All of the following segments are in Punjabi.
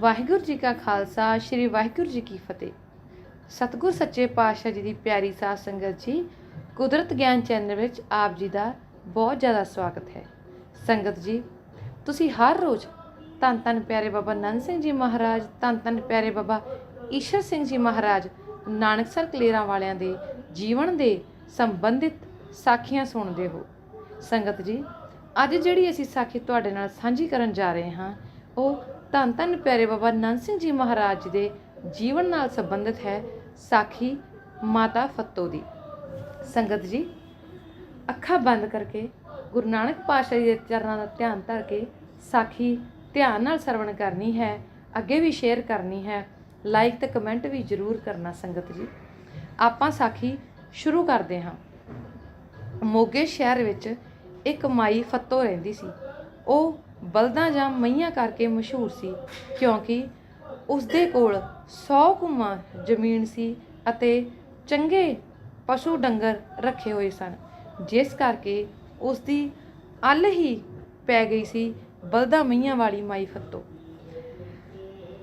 ਵਾਹਿਗੁਰੂ ਜੀ ਕਾ ਖਾਲਸਾ, ਸ੍ਰੀ ਵਾਹਿਗੁਰੂ ਜੀ ਕੀ ਫਤਿਹ। ਸਤਿਗੁਰ ਸੱਚੇ ਪਾਤਸ਼ਾਹ ਜੀ ਦੀ ਪਿਆਰੀ ਸਾਧ ਸੰਗਤ ਜੀ, ਕੁਦਰਤ ਗਿਆਨ ਚੈਨਲ ਵਿੱਚ ਆਪ ਜੀ ਦਾ ਬਹੁਤ ਜ਼ਿਆਦਾ ਸਵਾਗਤ ਹੈ। ਸੰਗਤ ਜੀ, ਤੁਸੀਂ ਹਰ ਰੋਜ਼ ਧੰਨ ਧੰਨ ਪਿਆਰੇ ਬਾਬਾ ਨੰਦ ਸਿੰਘ ਜੀ ਮਹਾਰਾਜ, ਧੰਨ ਧੰਨ ਪਿਆਰੇ ਬਾਬਾ ਈਸ਼ਰ ਸਿੰਘ ਜੀ ਮਹਾਰਾਜ ਨਾਨਕਸਰ ਕਲੇਰਾਂ ਵਾਲਿਆਂ ਦੇ ਜੀਵਨ ਦੇ ਸੰਬੰਧਿਤ ਸਾਖੀਆਂ ਸੁਣਦੇ ਹੋ। ਸੰਗਤ ਜੀ, ਅੱਜ ਜਿਹੜੀ ਅਸੀਂ ਸਾਖੀ ਤੁਹਾਡੇ ਨਾਲ ਸਾਂਝੀ ਕਰਨ ਜਾ ਰਹੇ ਹਾਂ, ਉਹ ਧੰਨ ਧੰਨ ਪਿਆਰੇ ਬਾਬਾ ਨੰਦ ਸਿੰਘ ਜੀ ਮਹਾਰਾਜ ਜੀ ਦੇ ਜੀਵਨ ਨਾਲ ਸੰਬੰਧਿਤ ਹੈ ਸਾਖੀ ਮਾਤਾ ਫੱਤੋ ਦੀ। ਸੰਗਤ ਜੀ, ਅੱਖਾਂ ਬੰਦ ਕਰਕੇ ਗੁਰੂ ਨਾਨਕ ਪਾਤਸ਼ਾਹ ਜੀ ਦੇ ਚਰਨਾਂ ਦਾ ਧਿਆਨ ਧਰ ਕੇ ਸਾਖੀ ਧਿਆਨ ਨਾਲ ਸਰਵਣ ਕਰਨੀ ਹੈ, ਅੱਗੇ ਵੀ ਸ਼ੇਅਰ ਕਰਨੀ ਹੈ ਲਾਈਕ ਤੇ ਕਮੈਂਟ ਵੀ ਜ਼ਰੂਰ ਕਰਨਾ ਸੰਗਤ ਜੀ। ਆਪਾਂ ਸਾਖੀ ਸ਼ੁਰੂ ਕਰਦੇ ਹਾਂ। ਮੋਗੇ ਸ਼ਹਿਰ ਵਿੱਚ ਇੱਕ ਮਾਈ ਫੱਤੋ ਰਹਿੰਦੀ ਸੀ। ਉਹ ਬਲਦਾਂ ਜਾਂ ਮਈਆਂ ਕਰਕੇ ਮਸ਼ਹੂਰ ਸੀ, ਕਿਉਂਕਿ ਉਸ ਦੇ ਕੋਲ 100 ਕੁਮਾ ਜ਼ਮੀਨ ਸੀ ਅਤੇ ਚੰਗੇ ਪਸ਼ੂ ਡੰਗਰ ਰੱਖੇ ਹੋਏ ਸਨ, ਜਿਸ ਕਰਕੇ ਉਸ ਦੀ ਅੱਲ ਹੀ ਪੈ ਗਈ ਸੀ ਬਲਦਾਂ ਮਈਆਂ ਵਾਲੀ ਮਾਈ ਫੱਤੋ।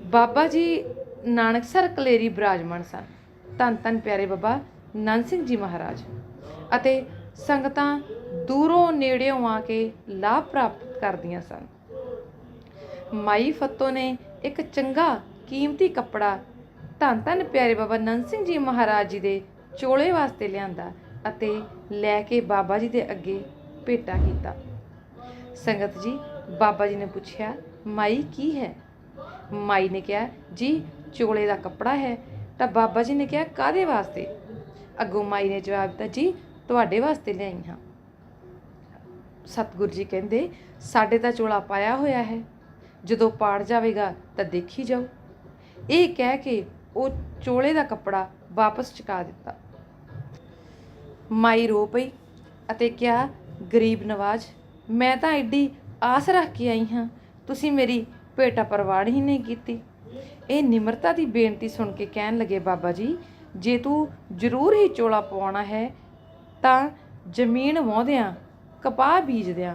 ਬਾਬਾ ਜੀ ਨਾਨਕਸਰ ਕਲੇਰੀ ਬਰਾਜਮਾਨ ਸਨ। ਧੰਨ ਧੰਨ ਪਿਆਰੇ ਬਾਬਾ ਨੰਦ ਸਿੰਘ ਜੀ ਮਹਾਰਾਜ। ਅਤੇ ਸੰਗਤਾਂ ਦੂਰੋਂ ਨੇੜਿਓਂ ਆ ਕੇ ਲਾਭ ਪ੍ਰਾਪਤ ਕਰਦੀਆਂ ਸਨ। ਮਾਈ ਫੱਤੋ ਨੇ ਇੱਕ ਚੰਗਾ, ਕੀਮਤੀ ਕੱਪੜਾ ਧੰਨ ਧੰਨ ਪਿਆਰੇ ਬਾਬਾ ਨੰਦ ਸਿੰਘ ਜੀ ਮਹਾਰਾਜ ਜੀ ਦੇ ਚੋਲੇ ਵਾਸਤੇ ਲਿਆਂਦਾ ਅਤੇ ਲੈ ਕੇ ਬਾਬਾ ਜੀ ਦੇ ਅੱਗੇ ਭੇਟਾ ਕੀਤਾ। ਸੰਗਤ ਜੀ, ਬਾਬਾ ਜੀ ਨੇ ਪੁੱਛਿਆ, ਮਾਈ ਕੀ ਹੈ? ਮਾਈ ਨੇ ਕਿਹਾ, ਜੀ, ਚੋਲੇ ਦਾ ਕੱਪੜਾ ਹੈ। ਤਾਂ ਬਾਬਾ ਜੀ ਨੇ ਕਿਹਾ ਕਾਦੇ ਵਾਸਤੇ? ਅੱਗੋਂ ਮਾਈ ਨੇ ਜਵਾਬ ਦਿੱਤਾ, ਜੀ, ਤੁਹਾਡੇ ਵਾਸਤੇ ਲਿਆਈ ਹਾਂ। ਸਤਿਗੁਰੂ ਜੀ ਕਹਿੰਦੇ, ਸਾਡੇ ਤਾਂ ਚੋਲਾ ਪਾਇਆ ਹੋਇਆ ਹੈ। ਜਦੋਂ ਪਾੜ ਜਾਵੇਗਾ ਤਾਂ ਦੇਖੀ ਜਾਓ। ਇਹ ਕਹਿ ਕੇ ਉਹ ਚੋਲੇ ਦਾ ਕੱਪੜਾ ਵਾਪਸ ਚੁਕਾ ਦਿੱਤਾ। ਮਾਈ ਰੋ ਪਈ ਅਤੇ ਕਿਹਾ, ਗਰੀਬ ਨਵਾਜ, ਮੈਂ ਤਾਂ ਐਡੀ ਆਸ ਰੱਖ ਕੇ ਆਈ ਹਾਂ। ਤੁਸੀਂ ਮੇਰੀ ਭੇਟਾ ਪਰਵਾੜ ਹੀ ਨਹੀਂ ਕੀਤੀ। ਇਹ ਨਿਮਰਤਾ ਦੀ ਬੇਨਤੀ ਸੁਣ ਕੇ ਕਹਿਣ ਲੱਗੇ, ਬਾਬਾ ਜੀ, ਜੇ ਤੂੰ ਜ਼ਰੂਰ ਹੀ ਚੋਲਾ ਪਵਾਉਣਾ ਹੈ, ਤਾਂ ਜ਼ਮੀਨ ਵਾਹੁੰਦਿਆਂ ਕਪਾਹ ਬੀਜਦਿਆਂ,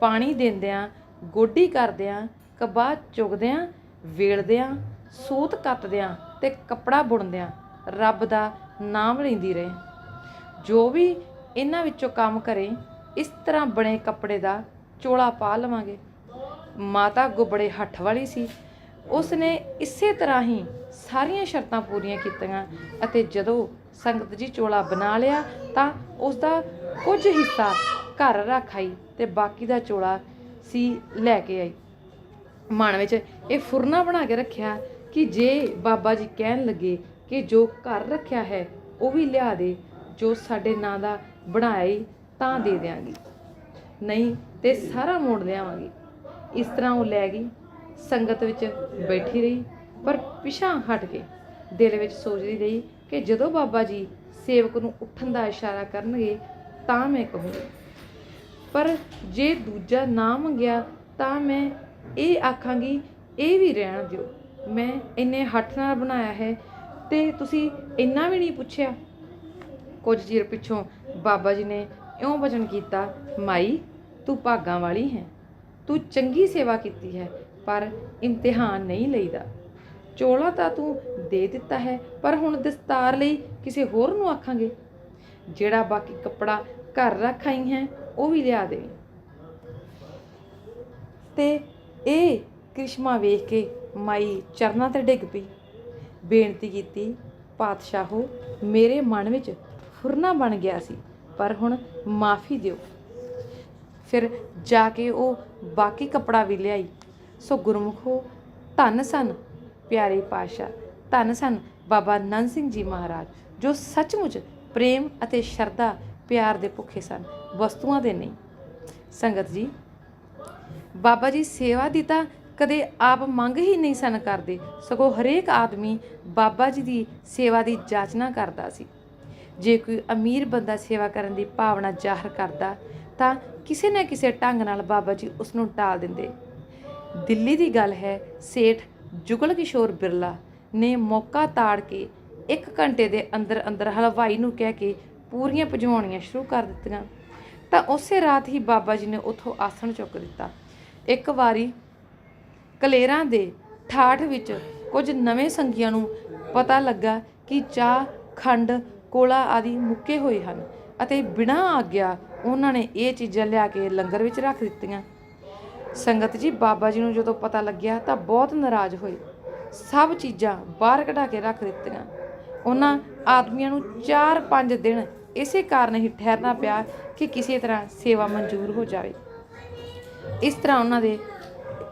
ਪਾਣੀ ਦਿੰਦਿਆਂ, ਗੋਡੀ ਕਰਦਿਆਂ, ਕਪਾਹ ਚੁਗਦਿਆਂ, ਵੇਲਦਿਆਂ, ਸੂਤ ਕੱਤਦਿਆਂ ਤੇ ਕੱਪੜਾ ਬੁਣਦਿਆਂ ਰੱਬ ਦਾ ਨਾਮ ਲੈਂਦੀ ਰਹੇ। ਜੋ ਵੀ ਇਹਨਾਂ ਵਿੱਚੋਂ ਕੰਮ ਕਰੇ, ਇਸ ਤਰ੍ਹਾਂ ਬਣੇ ਕੱਪੜੇ ਦਾ ਚੋਲਾ ਪਾ ਲਵਾਂਗੇ। ਮਾਤਾ ਗੁਬੜੇ ਹੱਠ ਵਾਲੀ ਸੀ। ਉਸ ਨੇ ਇਸੇ ਤਰ੍ਹਾਂ ਹੀ ਸਾਰੀਆਂ ਸ਼ਰਤਾਂ ਪੂਰੀਆਂ ਕੀਤੀਆਂ ਅਤੇ ਜਦੋਂ ਸੰਗਤ ਜੀ ਚੋਲਾ ਬਣਾ ਲਿਆ ਤਾਂ ਉਸ ਦਾ ਕੁਝ ਹਿੱਸਾ ਘਰ ਰੱਖ ਆਈ ਤੇ ਬਾਕੀ ਦਾ ਚੋਲਾ ਸੀ ਲੈ ਕੇ ਆਈ। ਮਨ ਵਿੱਚ ਇਹ ਫੁਰਨਾ ਬਣਾ ਕੇ ਰੱਖਿਆ ਕਿ ਜੇ ਬਾਬਾ ਜੀ ਕਹਿਣ ਲੱਗੇ ਕਿ ਜੋ ਘਰ ਰੱਖਿਆ ਹੈ, ਉਹ ਵੀ ਲਿਆ ਦੇ, ਜੋ ਸਾਡੇ ਨਾਂ ਦਾ ਬਣਾਈ ਤਾਂ ਦੇ ਦਿਆਂਗੀ। ਨਹੀਂ ਤੇ ਸਾਰਾ ਮੋੜ ਲਿਆਵਾਂਗੀ। ਇਸ ਤਰ੍ਹਾਂ ਉਹ ਲੈ ਗਈ, ਸੰਗਤ ਵਿੱਚ ਬੈਠੀ ਰਹੀ, ਪਰ ਪਿਛਾਂ ਹਟ ਕੇ ਦਿਲ ਵਿੱਚ ਸੋਚਦੀ ਰਹੀ ਕਿ ਜਦੋਂ ਬਾਬਾ ਜੀ ਸੇਵਕ ਨੂੰ ਉੱਠਣ ਦਾ ਇਸ਼ਾਰਾ ਕਰਨਗੇ, ਤਾਂ ਮੈਂ ਕਹੂੰਗੀ। ਪਰ ਜੇ ਦੂਜਾ ਨਾ ਮੰਗਿਆ ਤਾਂ ਮੈਂ ਇਹ ਆਖਾਂਗੀ, ਇਹ ਵੀ ਰਹਿਣ ਦਿਓ। ਮੈਂ ਇੰਨੇ ਹੱਥ ਨਾਲ ਬਣਾਇਆ ਹੈ ਤੇ ਤੁਸੀਂ ਇੰਨਾ ਵੀ ਨਹੀਂ ਪੁੱਛਿਆ। ਕੁਝ ਚਿਰ ਪਿੱਛੋਂ ਬਾਬਾ ਜੀ ਨੇ ਇਉਂ ਵਚਨ ਕੀਤਾ, ਮਾਈ, ਤੂੰ ਭਾਗਾਂ ਵਾਲੀ ਹੈ। ਤੂੰ ਚੰਗੀ ਸੇਵਾ ਕੀਤੀ ਹੈ, ਪਰ ਇਮਤਿਹਾਨ ਨਹੀਂ ਲਈਦਾ। ਚੋਲਾ ਤਾਂ ਤੂੰ ਦੇ ਦਿੱਤਾ ਹੈ, ਪਰ ਹੁਣ ਦਸਤਾਰ ਲਈ ਕਿਸੇ ਹੋਰ ਨੂੰ ਆਖਾਂਗੇ। ਜਿਹੜਾ ਬਾਕੀ ਕੱਪੜਾ ਘਰ ਰੱਖ ਆਈ ਹੈ ਉਹ ਵੀ ਲਿਆ ਦੇ ਤੇ ਇਹ ਕ੍ਰਿਸ਼ਮਾ ਵੇਖ ਕੇ ਮਾਈ ਚਰਨਾਂ ਤੇ ਡਿੱਗ ਪਈ। ਬੇਨਤੀ ਕੀਤੀ, ਪਾਤਸ਼ਾਹੋ, ਮੇਰੇ ਮਨ ਵਿੱਚ ਫੁਰਨਾ ਬਣ ਗਿਆ ਸੀ, ਪਰ ਹੁਣ ਮਾਫੀ ਦਿਓ। ਫਿਰ ਜਾ ਕੇ ਉਹ ਬਾਕੀ ਕੱਪੜਾ ਵੀ ਲਿਆਈ। ਸੋ ਗੁਰਮੁਖੋ, ਧੰਨ ਸਨ ਪਿਆਰੇ ਪਾਸ਼ਾ ਧੰਨ ਸਨ ਬਾਬਾ ਨੰਦ ਸਿੰਘ ਜੀ ਮਹਾਰਾਜ, ਜੋ ਸੱਚਮੁੱਚ ਪ੍ਰੇਮ ਅਤੇ ਸ਼ਰਧਾ ਪਿਆਰ ਦੇ ਭੁੱਖੇ ਸਨ, ਵਸਤੂਆਂ ਦੇ ਨਹੀਂ। ਸੰਗਤ ਜੀ, ਬਾਬਾ ਜੀ ਸੇਵਾ ਦੀ ਤਾਂ ਕਦੇ ਆਪ ਮੰਗ ਹੀ ਨਹੀਂ ਸਨ ਕਰਦੇ, ਸਗੋਂ ਹਰੇਕ ਆਦਮੀ ਬਾਬਾ ਜੀ ਦੀ ਸੇਵਾ ਦੀ ਜਾਚਨਾ ਕਰਦਾ ਸੀ। ਜੇ ਕੋਈ ਅਮੀਰ ਬੰਦਾ ਸੇਵਾ ਕਰਨ ਦੀ ਭਾਵਨਾ ਜ਼ਾਹਰ ਕਰਦਾ, ਤਾਂ ਕਿਸੇ ਨਾ ਕਿਸੇ ਢੰਗ ਨਾਲ ਬਾਬਾ ਜੀ ਉਸ ਨੂੰ ਟਾਲ ਦਿੰਦੇ। ਦਿੱਲੀ ਦੀ ਗੱਲ ਹੈ, ਸੇਠ ਜੁਗਲ ਕਿਸ਼ੋਰ ਬਿਰਲਾ ਨੇ ਮੌਕਾ ਤਾੜ ਕੇ 1 ਘੰਟੇ ਦੇ ਅੰਦਰ ਅੰਦਰ ਹਲਵਾਈ ਨੂੰ ਕਹਿ ਕੇ ਪੂਰੀਆਂ ਭਜਵਾਉਣੀਆਂ ਸ਼ੁਰੂ ਕਰ ਦਿੱਤੀਆਂ, ਤਾਂ ਉਸੇ ਰਾਤ ਹੀ ਬਾਬਾ ਜੀ ਨੇ ਉਥੋਂ ਆਸਣ ਚੁੱਕ ਦਿੱਤਾ। ਇੱਕ ਵਾਰੀ ਕਲੇਰਾਂ ਦੇ ਠਾਠ ਵਿੱਚ ਕੁਝ ਨਵੇਂ ਸੰਗੀਆਂ ਨੂੰ ਪਤਾ ਲੱਗਾ ਕਿ ਚਾਹ, ਖੰਡ, ਕੋਲਾ ਆਦਿ ਮੁੱਕੇ ਹੋਏ ਹਨ ਅਤੇ ਬਿਨਾਂ ਆਗਿਆ ਉਹਨਾਂ ਨੇ ਇਹ ਚੀਜ਼ਾਂ ਲਿਆ ਕੇ ਲੰਗਰ ਵਿੱਚ ਰੱਖ ਦਿੱਤੀਆਂ। ਸੰਗਤ ਜੀ, ਬਾਬਾ ਜੀ ਨੂੰ ਜਦੋਂ ਪਤਾ ਲੱਗਿਆ ਤਾਂ ਬਹੁਤ ਨਾਰਾਜ਼ ਹੋਏ। ਸਭ ਚੀਜ਼ਾਂ ਬਾਹਰ ਕਢਾ ਕੇ ਰੱਖ ਦਿੱਤੀਆਂ। ਉਹਨਾਂ ਆਦਮੀਆਂ ਨੂੰ 4-5 ਦਿਨ ਇਸੇ ਕਾਰਨ ਹੀ ਠਹਿਰਨਾ ਪਿਆ ਕਿ ਕਿਸੇ ਤਰ੍ਹਾਂ ਸੇਵਾ ਮਨਜ਼ੂਰ ਹੋ ਜਾਵੇ। ਇਸ ਤਰ੍ਹਾਂ ਉਹਨਾਂ ਦੇ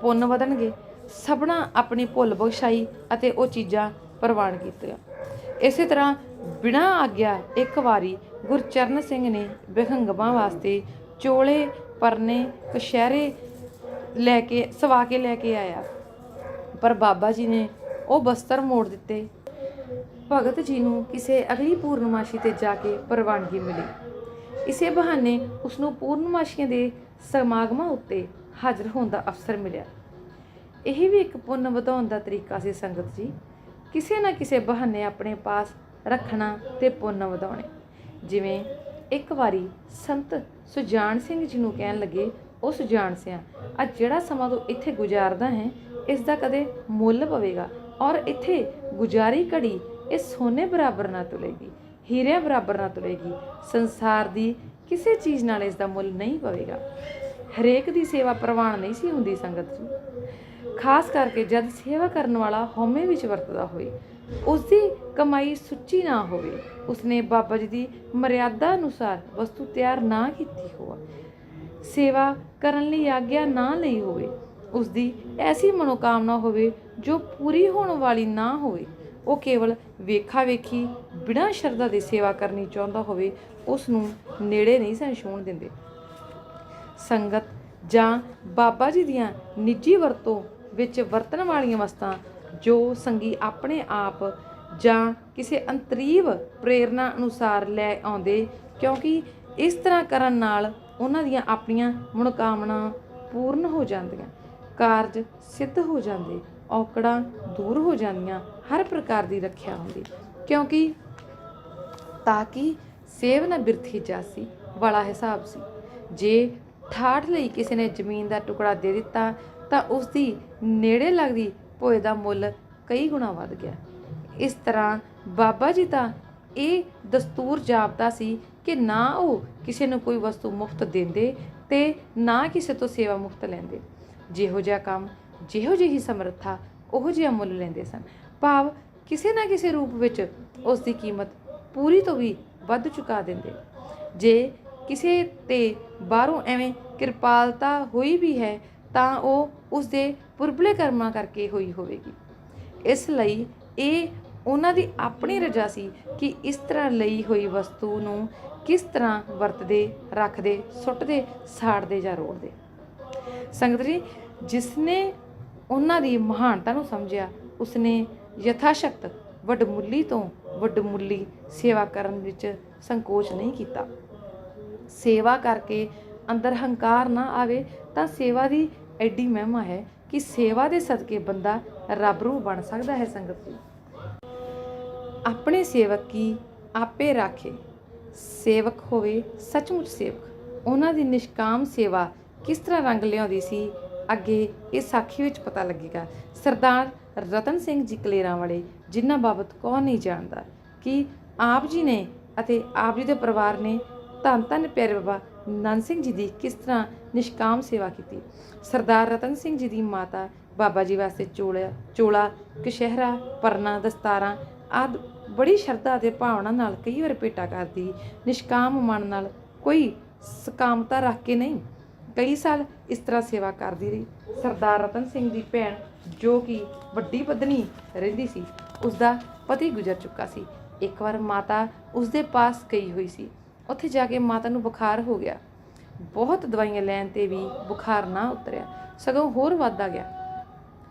ਪੁੰਨ ਵਧਣਗੇ। ਸਭਨਾ ਆਪਣੀ ਭੁੱਲ ਬਖਸ਼ਾਈ ਅਤੇ ਉਹ ਚੀਜ਼ਾਂ ਪ੍ਰਵਾਨ ਕੀਤੀਆਂ। ਇਸੇ ਤਰ੍ਹਾਂ ਬਿਨਾਂ ਆਗਿਆ ਇੱਕ ਵਾਰੀ ਗੁਰਚਰਨ ਸਿੰਘ ਨੇ ਬਿਹੰਗਮਾਂ ਵਾਸਤੇ ਚੋਲੇ, ਪਰਨੇ ਕਸ਼ਹਿਰੇ ਲੈ ਕੇ, ਸਵਾ ਕੇ ਲੈ ਕੇ ਆਇਆ। ਪਰ ਬਾਬਾ ਜੀ ਨੇ ਉਹ ਬਸਤਰ ਮੋੜ ਦਿੱਤੇ ਭਗਤ ਜੀ ਨੂੰ ਕਿਸੇ ਅਗਲੀ ਪੂਰਨਮਾਸ਼ੀ ਤੇ ਜਾ ਕੇ ਪ੍ਰਵਾਨਗੀ ਮਿਲੀ। ਇਸੇ ਬਹਾਨੇ ਉਸ ਨੂੰ ਪੂਰਨਮਾਸ਼ੀਆਂ ਦੇ ਸਮਾਗਮਾਂ ਉੱਤੇ ਹਾਜ਼ਰ ਹੋਣ ਦਾ ਅਵਸਰ ਮਿਲਿਆ। ਇਹ ਵੀ ਇੱਕ ਪੁੰਨ ਵਧਾਉਣ ਦਾ ਤਰੀਕਾ ਸੀ ਸੰਗਤ ਜੀ, ਕਿਸੇ ਨਾ ਕਿਸੇ ਬਹਾਨੇ ਆਪਣੇ ਪਾਸ ਰੱਖਣਾ ਤੇ ਪੁੰਨ ਵਧਾਉਣੇ। ਜਿਵੇਂ ਇੱਕ ਵਾਰੀ ਸੰਤ ਸੁਜਾਨ ਸਿੰਘ ਜੀ ਨੂੰ ਕਹਿਣ ਲੱਗੇ, ਉਹ ਸੁਜਾਨ ਸਿਆ, ਅੱਜ ਜਿਹੜਾ ਸਮਾਂ ਤੂੰ ਇੱਥੇ ਗੁਜ਼ਾਰਦਾ ਹੈ, ਇਸ ਦਾ ਕਦੇ ਮੁੱਲ ਪਵੇਗਾ ਔਰ ਇੱਥੇ ਗੁਜ਼ਾਰੀ ਘੜੀ ਇਹ ਸੋਨੇ ਬਰਾਬਰ ਨਾ ਤੁਲੇਗੀ, ਹੀਰਿਆਂ ਬਰਾਬਰ ਨਾ ਤੁਲੇਗੀ, ਸੰਸਾਰ ਦੀ ਕਿਸੇ ਚੀਜ਼ ਨਾਲ ਇਸ ਦਾ ਮੁੱਲ ਨਹੀਂ ਪਵੇਗਾ। ਹਰੇਕ ਦੀ ਸੇਵਾ ਪ੍ਰਵਾਨ ਨਹੀਂ ਸੀ ਹੁੰਦੀ ਸੰਗਤ ਜੀ। ਖਾਸ ਕਰਕੇ ਜਦ ਸੇਵਾ ਕਰਨ ਵਾਲਾ ਹਉਮੈ ਵਿੱਚ ਵਰਤਦਾ ਹੋਵੇ, ਉਸ ਦੀ ਕਮਾਈ ਸੁੱਚੀ ਨਾ ਹੋਵੇ, ਉਸਨੇ ਬਾਬਾ ਜੀ ਦੀ ਮਰਿਆਦਾ ਅਨੁਸਾਰ ਵਸਤੂ ਤਿਆਰ ਨਾ ਕੀਤੀ ਹੋਵੇ, ਸੇਵਾ ਕਰਨ ਲਈ ਆਗਿਆ ਨਾ ਲਈ ਹੋਵੇ ਉਸ ਦੀ ਐਸੀ ਮਨੋਕਾਮਨਾ ਹੋਵੇ ਜੋ ਪੂਰੀ ਹੋਣ ਵਾਲੀ ਨਾ ਹੋਵੇ। ਉਹ ਕੇਵਲ ਵੇਖਾ ਵੇਖੀ, ਬਿਨਾਂ ਸ਼ਰਧਾ ਦੀ ਸੇਵਾ ਕਰਨੀ ਚਾਹੁੰਦਾ ਹੋਵੇ, ਉਸ ਨੂੰ ਨੇੜੇ ਨਹੀਂ ਸਨ ਛੂਹਣ ਦਿੰਦੇ। ਸੰਗਤ ਜਾਂ ਬਾਬਾ ਜੀ ਦੀਆਂ ਨਿੱਜੀ ਵਰਤੋਂ ਵਿੱਚ ਵਰਤਣ ਵਾਲੀਆਂ ਵਸਤਾਂ, ਜੋ ਸੰਗੀ ਆਪਣੇ ਆਪ ਜਾਂ ਕਿਸੇ ਅੰਤਰੀਵ ਪ੍ਰੇਰਣਾ ਅਨੁਸਾਰ ਲੈ ਆਉਂਦੇ, ਕਿਉਂਕਿ ਇਸ ਤਰ੍ਹਾਂ ਕਰਨ ਨਾਲ ਉਹਨਾਂ ਦੀਆਂ ਆਪਣੀਆਂ ਮਨੋਕਾਮਨਾ ਪੂਰਨ ਹੋ ਜਾਂਦੀਆਂ, ਕਾਰਜ ਸਿੱਧ ਹੋ ਜਾਂਦੇ, ਔਕੜਾਂ ਦੂਰ ਹੋ ਜਾਂਦੀਆਂ ਹਰ ਪ੍ਰਕਾਰ ਦੀ ਰੱਖਿਆ ਹੁੰਦੀ, ਕਿਉਂਕਿ ਤਾਂ ਕਿ ਸੇਵ ਨਾ ਬਿਰਥੀ ਜਾਸੀ, ਵਾਲਾ ਹਿਸਾਬ ਸੀ। ਜੇ ਠਾਠ ਲਈ ਕਿਸੇ ਨੇ ਜ਼ਮੀਨ ਦਾ ਟੁਕੜਾ ਦੇ ਦਿੱਤਾ, ਤਾਂ ਉਸ ਦੀ ਨੇੜੇ ਲੱਗਦੀ ਭੋਏ ਦਾ ਮੁੱਲ ਕਈ ਗੁਣਾ ਵੱਧ ਗਿਆ। ਇਸ ਤਰ੍ਹਾਂ ਬਾਬਾ ਜੀ ਤਾਂ ਇਹ ਦਸਤੂਰ ਜਾਪਦਾ ਸੀ ਕਿ ਨਾ ਉਹ ਕਿਸੇ ਨੂੰ ਕੋਈ ਵਸਤੂ ਮੁਫਤ ਦਿੰਦੇ ਤੇ ਨਾ ਕਿਸੇ ਤੋਂ ਸੇਵਾ ਮੁਫਤ ਲੈਂਦੇ। ਜਿਹੋ ਜਿਹਾ ਕੰਮ, ਜਿਹੋ ਜਿਹੀ ਸਮਰੱਥਾ, ਉਹ ਜਿਹਾ ਮੁੱਲ ਲੈਂਦੇ ਸਨ। ਭਾਵ ਕਿਸੇ ਨਾ ਕਿਸੇ ਰੂਪ ਵਿੱਚ ਉਸ ਦੀ ਕੀਮਤ ਪੂਰੀ ਤੋਂ ਵੀ ਵੱਧ ਚੁਕਾ ਦਿੰਦੇ। ਜੇ ਕਿਸੇ ਤੇ ਬਾਹਰੋਂ ਐਵੇਂ ਕਿਰਪਾਲਤਾ ਹੋਈ ਵੀ ਹੈ, ਤਾਂ ਉਹ ਉਸ ਦੇ ਪੁਰਬਲੇ ਕਰਮਾਂ ਕਰਕੇ ਹੋਈ ਹੋਵੇਗੀ। ਇਸ ਲਈ ਇਹ ਉਹਨਾਂ ਦੀ ਆਪਣੀ ਰਜਾ ਸੀ ਕਿ ਇਸ ਤਰ੍ਹਾਂ ਲਈ ਹੋਈ ਵਸਤੂ ਨੂੰ ਕਿਸ ਤਰ੍ਹਾਂ ਵਰਤਦੇ, ਰੱਖਦੇ, ਸੁੱਟਦੇ, ਸਾੜਦੇ ਜਾਂ ਰੋੜਦੇ। ਸੰਗਤ ਜੀ, ਜਿਸਨੇ ਉਹਨਾਂ ਦੀ ਮਹਾਨਤਾ ਨੂੰ ਸਮਝਿਆ, ਉਸਨੇ ਯਥਾਸ਼ਕਤ ਵੱਡਮੁੱਲੀ ਤੋਂ ਵੱਡਮੁੱਲੀ ਸੇਵਾ ਕਰਨ ਵਿੱਚ ਸੰਕੋਚ ਨਹੀਂ ਕੀਤਾ। ਸੇਵਾ ਕਰਕੇ ਅੰਦਰ ਹੰਕਾਰ ਨਾ ਆਵੇ ਤਾਂ ਸੇਵਾ ਦੀ ਐਡੀ ਮਹਿਮਾ ਹੈ ਕਿ ਸੇਵਾ ਦੇ ਸਦਕੇ ਬੰਦਾ ਰੱਬ ਰੂ ਬਣ ਸਕਦਾ ਹੈ ਸੰਗਤ ਜੀ ਆਪਣੇ ਸੇਵਕ ਕੀ ਆਪੇ ਰਾਖੇ। ਸੇਵਕ ਹੋਵੇ ਸੱਚਮੁੱਚ ਸੇਵਕ। ਉਹਨਾਂ ਦੀ ਨਿਸ਼ਕਾਮ ਸੇਵਾ ਕਿਸ ਤਰ੍ਹਾਂ ਰੰਗ ਲਿਆਉਂਦੀ ਸੀ, ਅੱਗੇ ਇਹ ਸਾਖੀ ਵਿੱਚ ਪਤਾ ਲੱਗੇਗਾ। ਸਰਦਾਰ ਰਤਨ ਸਿੰਘ ਜੀ ਕਲੇਰਾਂ ਵਾਲੇ, ਜਿਨ੍ਹਾਂ ਬਾਬਤ ਕੌਣ ਨਹੀਂ ਜਾਣਦਾ? ਕਿ ਆਪ ਜੀ ਨੇ ਅਤੇ ਆਪ ਜੀ ਦੇ ਪਰਿਵਾਰ ਨੇ ਧੰਨ ਧੰਨ ਪਿਆਰੇ ਬਾਬਾ ਨੰਦ ਸਿੰਘ ਜੀ ਦੀ ਕਿਸ ਤਰ੍ਹਾਂ ਨਿਸ਼ਕਾਮ ਸੇਵਾ ਕੀਤੀ? ਸਰਦਾਰ ਰਤਨ ਸਿੰਘ ਜੀ ਦੀ ਮਾਤਾ ਬਾਬਾ ਜੀ ਵਾਸਤੇ ਚੋਲਾ ਚੋਲਾ ਕਸ਼ਹਿਰਾ ਪਰਨਾ, ਦਸਤਾਰਾਂ ਆਦ ਬੜੀ ਸ਼ਰਧਾ ਅਤੇ ਭਾਵਨਾ ਨਾਲ ਕਈ ਵਾਰ ਭੇਟਾ ਕਰਦੀ। ਨਿਸ਼ਕਾਮ ਮਨ ਨਾਲ ਕੋਈ ਸਕਾਮਤਾ ਰੱਖ ਕੇ ਨਹੀਂ, ਕਈ ਸਾਲ ਇਸ ਤਰ੍ਹਾਂ ਸੇਵਾ ਕਰਦੀ ਰਹੀ। ਸਰਦਾਰ ਰਤਨ ਸਿੰਘ ਦੀ ਭੈਣ ਜੋ ਕਿ ਵੱਡੀ ਪਤਨੀ ਰਹਿੰਦੀ ਸੀ ਉਸ ਦਾ ਪਤੀ ਗੁਜ਼ਰ ਚੁੱਕਾ ਸੀ। ਇੱਕ ਵਾਰ ਮਾਤਾ ਉਸ ਦੇ ਪਾਸ ਗਈ ਹੋਈ ਸੀ। ਉੱਥੇ ਜਾ ਕੇ ਮਾਤਾ ਨੂੰ ਬੁਖਾਰ ਹੋ ਗਿਆ। ਬਹੁਤ ਦਵਾਈਆਂ ਲੈਣ ਤੇ ਵੀ ਬੁਖਾਰ ਨਾ ਉਤਰਿਆ। ਸਗੋਂ ਹੋਰ ਵੱਧਦਾ ਗਿਆ।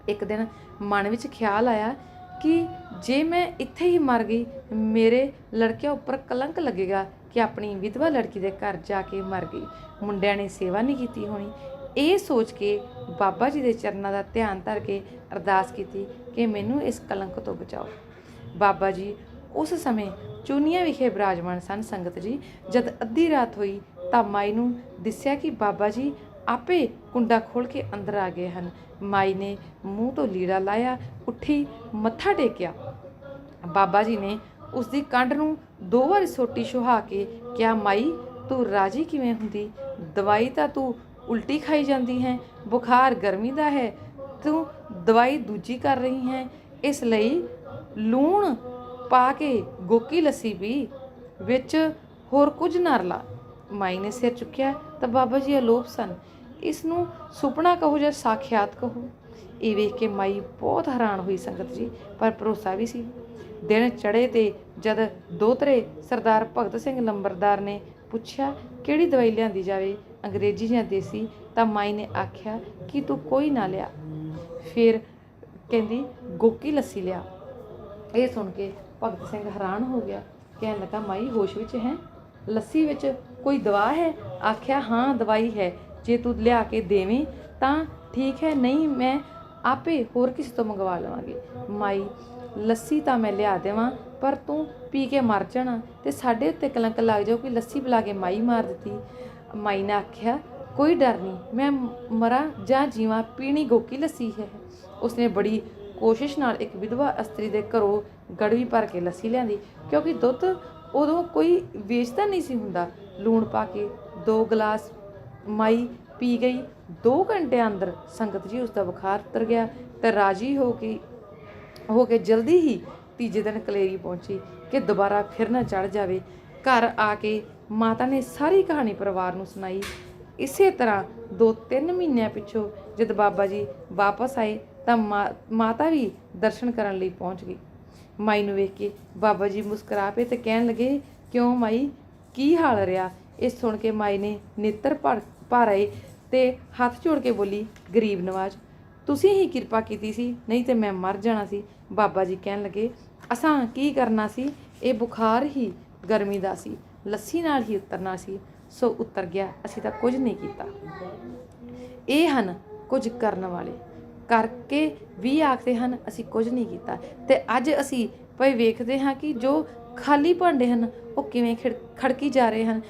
ਇੱਕ ਦਿਨ ਮਨ ਵਿੱਚ ਖਿਆਲ ਆਇਆ ਕਿ ਜੇ ਮੈਂ ਇੱਥੇ ਹੀ ਮਰ ਗਈ, ਮੇਰੇ ਲੜਕਿਆਂ ਉੱਪਰ ਕਲੰਕ ਲੱਗੇਗਾ ਕਿ ਆਪਣੀ ਵਿਧਵਾ ਲੜਕੀ ਦੇ ਘਰ ਜਾ ਕੇ ਮਰ ਗਈ। ਮੁੰਡਿਆਂ ਨੇ ਸੇਵਾ ਨਹੀਂ ਕੀਤੀ ਹੋਣੀ। ਇਹ ਸੋਚ ਕੇ ਬਾਬਾ ਜੀ ਦੇ ਚਰਨਾਂ ਦਾ ਧਿਆਨ ਧਰ ਕੇ ਅਰਦਾਸ ਕੀਤੀ ਕਿ ਮੈਨੂੰ ਇਸ ਕਲੰਕ ਤੋਂ ਬਚਾਓ। ਬਾਬਾ ਜੀ ਉਸ ਸਮੇਂ ਚੂਨੀਆਂ ਵਿਖੇ ਬਿਰਾਜਮਾਨ ਸਨ ਸੰਗਤ ਜੀ। ਜਦ ਅੱਧੀ ਰਾਤ ਹੋਈ ਤਾਂ ਮਾਈ ਨੂੰ ਦਿਸਿਆ ਕਿ ਬਾਬਾ ਜੀ ਆਪੇ ਕੁੰਡਾ ਖੋਲ ਕੇ ਅੰਦਰ ਆ ਗਏ ਹਨ। ਮਾਈ ਨੇ ਮੂੰਹ ਤੋਂ ਲੀੜਾ ਲਾਇਆ, ਉੱਠੀ, ਮੱਥਾ ਟੇਕਿਆ। ਬਾਬਾ ਜੀ ਨੇ ਉਸ ਦੀ ਕੰਡ ਨੂੰ ਦੋ ਵਾਰੀ ਸੋਟੀ ਸੁਹਾ ਕੇ ਕਿਹਾ, ਮਾਈ, ਤੂੰ ਰਾਜੀ ਕਿਵੇਂ ਹੁੰਦੀ? ਦਵਾਈ ਤਾਂ ਤੂੰ ਉਲਟੀ ਖਾਈ ਜਾਂਦੀ ਹੈ, ਬੁਖਾਰ ਗਰਮੀ ਦਾ ਹੈ, ਤੂੰ ਦਵਾਈ ਦੂਜੀ ਕਰ ਰਹੀ ਹੈ, ਇਸ ਲਈ ਲੂਣ ਪਾ ਕੇ ਗੋਕੀ ਲੱਸੀ ਪੀ ਵਿੱਚ ਹੋਰ ਕੁਝ ਨਾ ਰਲਾ। ਮਾਈ ਨੇ ਸਿਰ ਚੁੱਕਿਆ, ਤਾਂ ਬਾਬਾ ਜੀ ਅਲੋਪ ਸਨ। ਇਸ ਨੂੰ ਸੁਪਨਾ ਕਹੋ ਜਾਂ ਸਾਖਿਆਤ ਕਹੋ? ਇਹ ਵੇਖ ਕੇ ਮਾਈ ਬਹੁਤ ਹੈਰਾਨ ਹੋਈ ਸੰਗਤ ਜੀ, ਪਰ ਭਰੋਸਾ ਵੀ ਸੀ। ਦਿਨ ਚੜੇ ਤੇ ਜਦ ਦੋਤਰੇ ਸਰਦਾਰ ਭਗਤ ਸਿੰਘ ਲੰਬਰਦਾਰ ਨੇ ਪੁੱਛਿਆ, ਕਿਹੜੀ ਦਵਾਈ ਲਿਆਂਦੀ ਜਾਵੇ? ਅੰਗਰੇਜ਼ੀ ਜਾਂ ਦੇਸੀ, ਤਾਂ ਮਾਈ ਨੇ ਆਖਿਆ ਕਿ ਤੂੰ ਕੋਈ ਨਾ ਲਿਆ। ਫਿਰ ਕਹਿੰਦੀ, ਗੋਕੀ ਲੱਸੀ ਲਿਆ। ਇਹ ਸੁਣ ਕੇ ਭਗਤ ਸਿੰਘ ਹੈਰਾਨ ਹੋ ਗਿਆ। ਕਹਿਣ ਲੱਗਾ, ਮਾਈ, ਹੋਸ਼ ਵਿੱਚ ਹੈ? ਲੱਸੀ ਵਿੱਚ ਕੋਈ ਦਵਾ ਹੈ? ਆਖਿਆ, ਹਾਂ, ਦਵਾਈ ਹੈ। ਜੇ ਤੂੰ ਲਿਆ ਕੇ ਦੇਵੇਂ, ਤਾਂ ਠੀਕ ਹੈ। ਨਹੀਂ, ਮੈਂ ਆਪੇ ਹੋਰ ਕਿਸੇ ਤੋਂ ਮੰਗਵਾ ਲਵਾਂਗੀ। ਮਾਈ, ਲੱਸੀ ਤਾਂ ਮੈਂ ਲਿਆ ਦੇਵਾਂ, ਪਰ ਤੂੰ ਪੀ ਕੇ ਮਰ ਜਾਣਾ ਤੇ ਸਾਡੇ ਉੱਤੇ ਕਲੰਕ ਲੱਗ ਜਾਊ ਕਿ ਲੱਸੀ ਬੁਲਾ ਕੇ ਮਾਈ ਮਾਰ ਦਿੱਤੀ। ਮਾਈ ਨੇ ਆਖਿਆ, ਕੋਈ ਡਰ ਨਹੀਂ, ਮੈਂ ਮਰਾਂ ਜਾਂ ਜੀਵਾਂ, ਪੀਣੀ ਗੋਕੀ ਲੱਸੀ ਹੈ। ਉਸਨੇ ਬੜੀ ਕੋਸ਼ਿਸ਼ ਨਾਲ ਇੱਕ ਵਿਧਵਾ ਅਸਤਰੀ ਦੇ ਘਰੋਂ ਗੜਵੀ ਭਰ ਕੇ ਲੱਸੀ ਲਿਆਂਦੀ, ਕਿਉਂਕਿ ਦੁੱਧ ਉਦੋਂ ਕੋਈ ਵੇਚਦਾ ਨਹੀਂ ਸੀ ਹੁੰਦਾ। ਲੂਣ ਪਾ ਕੇ ਦੋ ਗਲਾਸ ਮਾਈ ਪੀ ਗਈ। 2 ਘੰਟਿਆਂ ਅੰਦਰ ਸੰਗਤ ਜੀ ਉਸ ਦਾ ਬੁਖਾਰ ਉਤਰ ਗਿਆ ਤੇ ਰਾਜੀ ਹੋ ਕੇ ਹੋ ਕੇ ਜਲਦੀ ਹੀ ਤੀਜੇ ਦਿਨ ਕਲੇਰੀ ਪਹੁੰਚੀ ਕਿ ਦੁਬਾਰਾ ਫਿਰ ਨਾ ਚੜ ਜਾਵੇ। ਘਰ ਆ ਕੇ ਮਾਤਾ ਨੇ ਸਾਰੀ ਕਹਾਣੀ ਪਰਿਵਾਰ ਨੂੰ ਸੁਣਾਈ। ਇਸੇ ਤਰ੍ਹਾਂ 2-3 ਮਹੀਨਿਆਂ ਪਿੱਛੋਂ ਜਦ ਬਾਬਾ ਜੀ ਵਾਪਸ ਆਏ ਤਾਂ ਮਾ- ਮਾਤਾ ਵੀ ਦਰਸ਼ਨ ਕਰਨ ਲਈ ਪਹੁੰਚ ਗਈ। ਮਾਈ ਨੂੰ ਵੇਖ ਕੇ ਬਾਬਾ ਜੀ ਮੁਸਕਰਾ ਪਏ ਤੇ ਕਹਿਣ ਲੱਗੇ, ਕਿਉਂ ਮਾਈ? ਕੀ ਹਾਲ ਰਿਹਾ? ਇਹ ਸੁਣ ਕੇ ਮਾਈ ਨੇ ਨੇਤਰ ਭਰ ਭਰ ਆਏ ਤੇ ਹੱਥ ਜੋੜ ਕੇ ਬੋਲੀ, ਗਰੀਬ ਨਵਾਜ, ਤੁਸੀਂ ਹੀ ਕਿਰਪਾ ਕੀਤੀ ਸੀ, ਨਹੀਂ ਤੇ ਮੈਂ ਮਰ ਜਾਣਾ ਸੀ। ਬਾਬਾ ਜੀ ਕਹਿਣ ਲੱਗੇ, ਅਸਾਂ ਕੀ ਕਰਨਾ ਸੀ? ਇਹ ਬੁਖਾਰ ਹੀ ਗਰਮੀ ਦਾ ਸੀ। ਲੱਸੀ ਨਾਲ ਹੀ ਉਤਰਨਾ ਸੀ, ਸੋ ਉਤਰ ਗਿਆ। ਅਸੀਂ ਤਾਂ ਕੁਝ ਨਹੀਂ ਕੀਤਾ। ਇਹ ਹਨ ਕੁਝ ਕਰਨ ਵਾਲੇ। ਕਰਕੇ ਵੀ ਆਖਦੇ ਹਨ, ਅਸੀਂ ਕੁਝ ਨਹੀਂ ਕੀਤਾ। ਤੇ ਅੱਜ ਅਸੀਂ ਭਈ ਵੇਖਦੇ ਹਾਂ ਕਿ ਜੋ ਖਾਲੀ ਭਾਂਡੇ ਹਨ, ਉਹ ਕਿਵੇਂ ਖਿੜ- ਖੜਕੀ ਜਾ ਰਹੇ ਹਨ।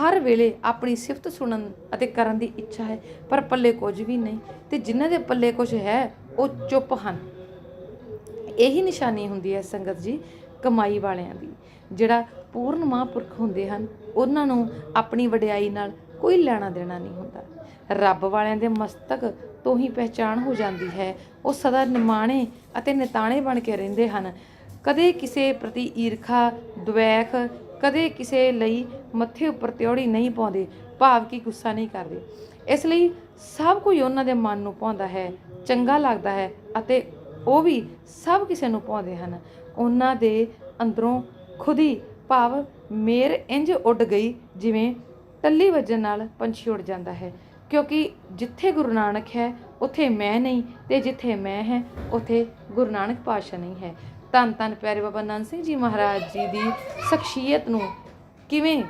ਹਰ ਵੇਲੇ ਆਪਣੀ ਸਿਫਤ ਸੁਣਨ ਅਤੇ ਕਰਨ ਦੀ ਇੱਛਾ ਹੈ, ਪਰ ਪੱਲੇ ਕੁਝ ਵੀ ਨਹੀਂ। ਤੇ ਜਿਨ੍ਹਾਂ ਦੇ ਪੱਲੇ ਕੁਝ ਹੈ, ਉਹ ਚੁੱਪ ਹਨ। ਇਹੀ ਨਿਸ਼ਾਨੀ ਹੁੰਦੀ ਹੈ ਸੰਗਤ ਜੀ, ਕਮਾਈ ਵਾਲਿਆਂ ਦੀ। ਜਿਹੜਾ ਪੂਰਨ ਮਹਾਂਪੁਰਖ ਹੁੰਦੇ ਹਨ, ਉਹਨਾਂ ਨੂੰ ਆਪਣੀ ਵਡਿਆਈ ਨਾਲ ਕੋਈ ਲੈਣਾ ਦੇਣਾ ਨਹੀਂ ਹੁੰਦਾ। ਰੱਬ ਵਾਲਿਆਂ ਦੇ ਮਸਤਕ ਤੋਂ ਹੀ ਪਹਿਚਾਣ ਹੋ ਜਾਂਦੀ ਹੈ। ਉਹ ਸਦਾ ਨਿਮਾਣੇ ਅਤੇ ਨਿਤਾਣੇ ਬਣ ਕੇ ਰਹਿੰਦੇ ਹਨ। ਕਦੇ ਕਿਸੇ ਪ੍ਰਤੀ ਈਰਖਾ, ਦੁਵੈਖ, ਕਦੇ ਕਿਸੇ ਲਈ ਮੱਥੇ ਉੱਪਰ ਤਿਉੜੀ ਨਹੀਂ ਪਾਉਂਦੇ, ਭਾਵ ਕਿ ਗੁੱਸਾ ਨਹੀਂ ਕਰਦੇ। ਇਸ ਲਈ ਸਭ ਕੁਝ ਉਹਨਾਂ ਦੇ ਮਨ ਨੂੰ ਪਾਉਂਦਾ ਹੈ, ਚੰਗਾ ਲੱਗਦਾ ਹੈ ਅਤੇ ਉਹ ਵੀ ਸਭ ਕਿਸੇ ਨੂੰ ਪਾਉਂਦੇ ਹਨ। ਉਹਨਾਂ ਦੇ ਅੰਦਰੋਂ ਖੁਦੀ ਭਾਵ ਮੇਰ ਇੰਜ ਉੱਡ ਗਈ ਜਿਵੇਂ ਟੱਲੀ ਵੱਜਣ ਨਾਲ ਪੰਛੀ ਉੱਡ ਜਾਂਦਾ ਹੈ। ਕਿਉਂਕਿ ਜਿੱਥੇ ਗੁਰੂ ਨਾਨਕ ਹੈ, ਉੱਥੇ ਮੈਂ ਨਹੀਂ ਤੇ ਜਿੱਥੇ ਮੈਂ ਹੈ, ਉੱਥੇ ਗੁਰੂ ਨਾਨਕ ਪਾਤਸ਼ਾਹ ਨਹੀਂ ਹੈ। ਧੰਨ ਧੰਨ ਪਿਆਰੇ ਬਾਬਾ ਨਾਨਕ ਸਿੰਘ ਜੀ ਮਹਾਰਾਜ ਜੀ ਦੀ ਸ਼ਖਸੀਅਤ ਨੂੰ ਕਿਵੇਂ